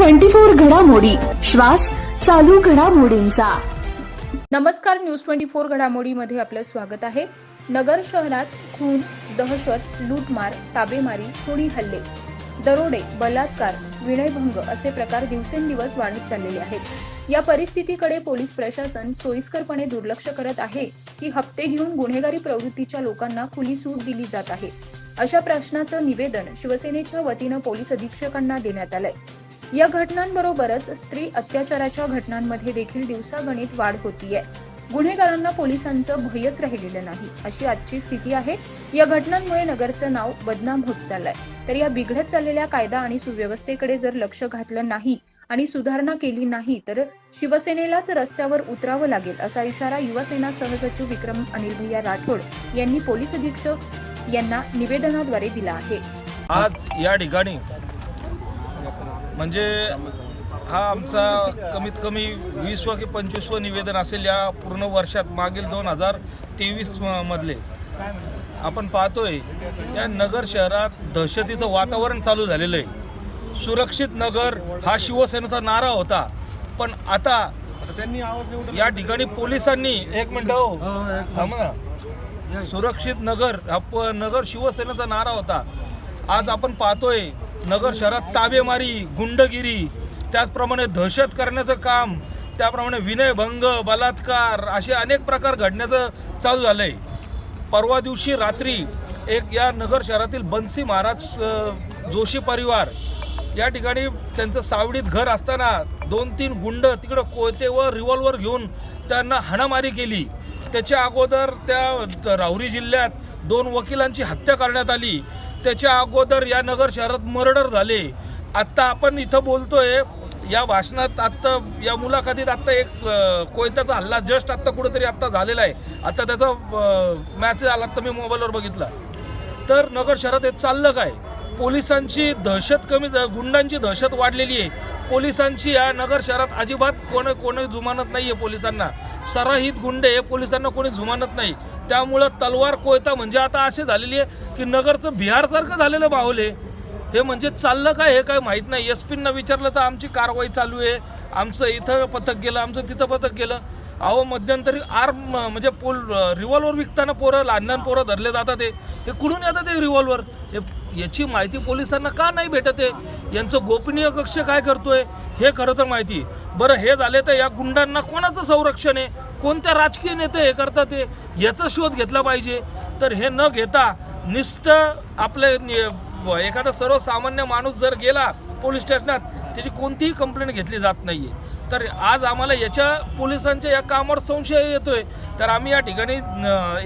Twenty four घडामोडी. श्वास चालू घडामोडींचा. नमस्कार न्यूज ट्वेंटी फोर घडामोडीमध्ये आपलं स्वागत आहे. नगर शहरात खून दहशत लूटमार ताबेमारी खुणी हल्ले दरोडे बलात्कार विनयभंग असे प्रकार दिवसेंदिवस वाढत चाललेले आहेत. या परिस्थितीकडे पोलीस प्रशासन सोयीस्करपणे दुर्लक्ष करत आहे की हप्ते घेऊन गुन्हेगारी प्रवृत्तीच्या लोकांना खुली सूट दिली जात आहे. अशा प्रश्नाचं निवेदन शिवसेनेच्या वतीनं पोलीस अधीक्षकांना देण्यात आलंय. या घटनांबरोबरच स्त्री अत्याचाराच्या घटनांमध्ये देखील दिवसागणित वाढ होतीये. गुन्हेगारांना पोलिसांचं भयच राहिलेलं नाही. अशी आजची स्थिती आहे. या घटनांमुळे नगरचं नाव बदनाम होत चाललंय. तर या बिघडत चाललेल्या कायदा आणि सुव्यवस्थेकडे जर लक्ष घातलं नाही आणि सुधारणा केली नाही तर शिवसेनेलाच रस्त्यावर उतरावं लागेल असा इशारा युवासेना सहसचिव विक्रम अनिल भैया राठोड यांनी पोलीस अधीक्षक यांना निवेदनाद्वारे दिला आहे. आज या ठिकाणी म्हणजे हा आमचा कमीत कमी वीसवं की पंचवीसवं निवेदन असेल या पूर्ण वर्षात मागील दोन हजार तेवीस मधले. आपण पाहतोय या नगर शहरात दहशतीचं वातावरण चालू झालेलं आहे. सुरक्षित नगर हा शिवसेनेचा नारा होता. पण आता या ठिकाणी पोलिसांनी एक मिनिट हो. थांबा ना. सुरक्षित नगर हा नगर शिवसेनेचा नारा होता. आज आपण पाहतोय नगर शहरात ताबेमारी गुंडगिरी त्याचप्रमाणे दहशत करण्याचं काम त्याप्रमाणे विनयभंग बलात्कार असे अनेक प्रकार घडण्याचं चालू झालं आहे परवा दिवशी रात्री एक या नगर शहरातील बन्सी महाराज जोशी परिवार या ठिकाणी त्यांचं सावडीत घर असताना दोन तीन गुंड तिकडं कोयते व रिव्हॉल्वर घेऊन त्यांना हाणामारी केली. त्याच्या अगोदर त्या राहुरी जिल्ह्यात दोन वकिलांची हत्या करण्यात आली. त्याच्या अगोदर या नगर शहरात मर्डर झाले. आत्ता आपण इथं बोलतोय या भाषणात आत्ता या मुलाखतीत आत्ता एक कोयत्याचा हल्ला जस्ट आत्ता कुठेतरी आत्ता झालेला आहे. आत्ता त्याचा मॅसेज आला तर मी मोबाईलवर बघितला. तर नगर शहरात हे चाललं काय? पोलिसांची दहशत कमी गुंडांची दहशत वाढलेली आहे. पोलिसांची या नगर शहरात अजिबात कोण कोणी जुमानत नाही आहे पोलिसांना. सराहित गुंडे हे पोलिसांना कोणी जुमानत नाही. त्यामुळं तलवार कोयता म्हणजे आता असे झालेली आहे की नगरचं बिहारसारखं झालेलं माहोल आहे हे म्हणजे चाललं काय हे काय माहीत नाही. एस पींना विचारलं तर आमची कारवाई चालू आहे. आमचं इथं पथक गेलं आमचं तिथं पथक गेलं. अहो मध्यंतरी आर्म म्हणजे पोल रिव्हॉल्वर विकताना पोरं लहान लहान पोरं धरले जातात ते. हे कुठून येतात ते रिव्हॉल्वर हे याची माहिती पोलिसांना का नाही भेटत आहे? यांचं गोपनीय कक्ष काय करतोय? हे खरं तर माहिती. बरं हे झाले तर या गुंडांना कोणाचं संरक्षण आहे? कोणत्या राजकीय नेते हे करतात ते? याचा शोध घेतला पाहिजे. तर हे न घेता नुसतं आपले एखादा सर्वसामान्य माणूस जर गेला पोलीस स्टेशनात त्याची कोणतीही कंप्लेंट घेतली जात नाहीये. तर आज आम्हाला याच्या पोलिसांच्या या कामावर संशय येतोय. तर आम्ही या ठिकाणी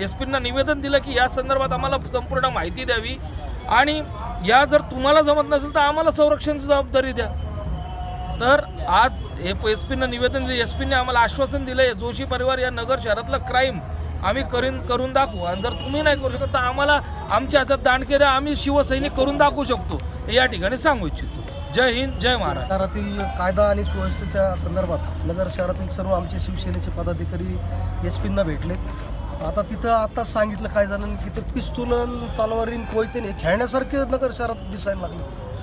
एस पींना निवेदन दिलं की या संदर्भात आम्हाला संपूर्ण माहिती द्यावी. आणि या जर तुम्हाला जमत नसेल तर आम्हाला संरक्षणाची जबाबदारी द्या. तर आज हे एस पीनं निवेदन दिले एस पीने आम्हाला आश्वासन दिलं आहे जोशी परिवार या नगर शहरातलं क्राईम आम्ही करीन करून दाखवू. आणि जर तुम्ही नाही करू शकत तर आम्हाला आमच्या हातात दांडके द्या आम्ही शिवसैनिक करून दाखवू शकतो. हे या ठिकाणी सांगू इच्छितो. जय हिंद जय महाराष्ट्र. शहरातील कायदा आणि सुव्यवस्थेच्या संदर्भात नगर शहरातील सर्व आमचे शिवसेनेचे पदाधिकारी एस पींना भेटले. आता तिथं आत्ताच सांगितलं काय जणांनी की ते तलवारीन तलवारीन हे खेळण्यासारखे नगर शहरात दिसायला लागले.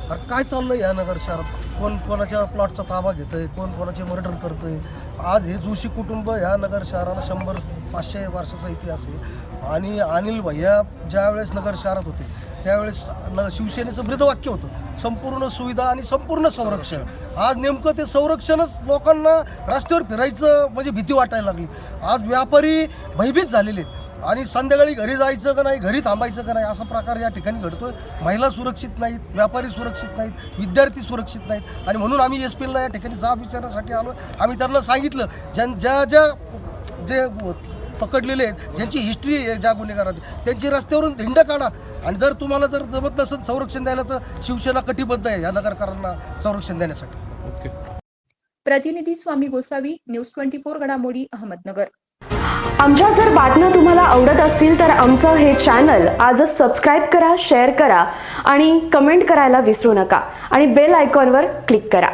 अरे काय चाललं या नगर शहरात? कोण कोणाच्या प्लॉटचा ताबा घेतं आहे कोण कोणाचे मर्डर आहे आज हे जोशी कुटुंब ह्या नगर शहराला शंभर पाचशे वर्षाचा इतिहास आहे. आणि अनिल भैया ज्यावेळेस नगर शहरात होते त्यावेळेस न शिवसेनेचं ब्रीदवाक्य होतं. संपूर्ण सुविधा आणि संपूर्ण संरक्षण. आज नेमकं ते संरक्षणच लोकांना रस्त्यावर फिरायचं म्हणजे भीती वाटायला लागली. आज व्यापारी भयभीत झालेले आहेत. आणि संध्याकाळी घरी जायचं का नाही घरी थांबायचं का नाही असा प्रकार या ठिकाणी घडतोय. महिला सुरक्षित नाहीत व्यापारी सुरक्षित नाहीत विद्यार्थी सुरक्षित नाहीत. आणि म्हणून आम्ही एस पीला या ठिकाणी जाब विचारण्यासाठी आलो आम्ही त्यांना सांगितलं ज्या ज्या ज्या जे पकडलेले आहेत ज्यांची हिस्ट्री आहे ज्या गुन्हेगारांची. त्यांची रस्त्यावरून हिंड काढा. आणि जर तुम्हाला जर जमत नसेल संरक्षण द्यायला तर शिवसेना कटिबद्ध आहे या नगरकरांना संरक्षण देण्यासाठी. प्रतिनिधी Swami Gosavi news twenty four घडामोडी अहमदनगर. आमच्या जर बातम्या तुम्हाला आवडत असतील तर आमचं हे चॅनल आजच सबस्क्राईब करा शेअर करा आणि कमेंट करायला विसरू नका. आणि बेल आयकॉनवर क्लिक करा.